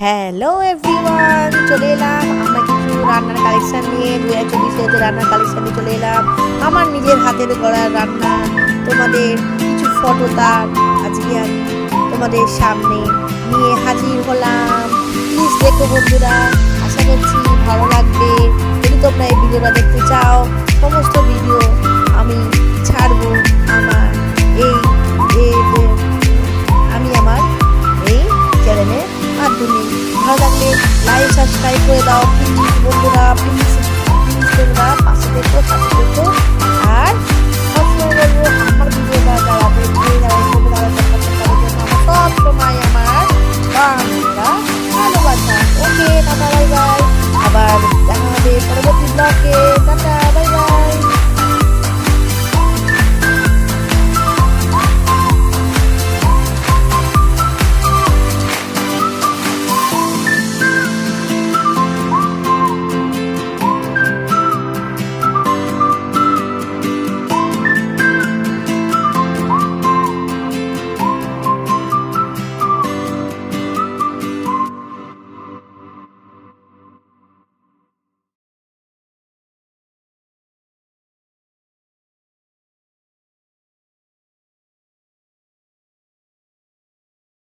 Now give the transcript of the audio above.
Hello everyone চলে এলাম। আমরা কিছু রান্নার কালেকশন নিয়ে, দু হাজার চব্বিশে রান্নার কালেকশন চলে এলাম। আমার নিজের হাতের গড়ার রান্না, তোমাদের কিছু ফটো তার আজকে আমি তোমাদের সামনে নিয়ে হাজির হলাম। প্লিজ দেখো বন্ধুরা, আশা করছি ভালো লাগবে। যদি তোমরা এই ভিডিওটা দেখতে চাও, সমস্ত ভিডিও ভালো লাগলে লাইক সাবস্ক্রাইব করে দাও প্লিজ বন্ধুরা প্লিজ প্লিজ তোমরা পাশে দেখো সাথে দেখো। আর আবার দেখা হবে পরবর্তী ব্লগে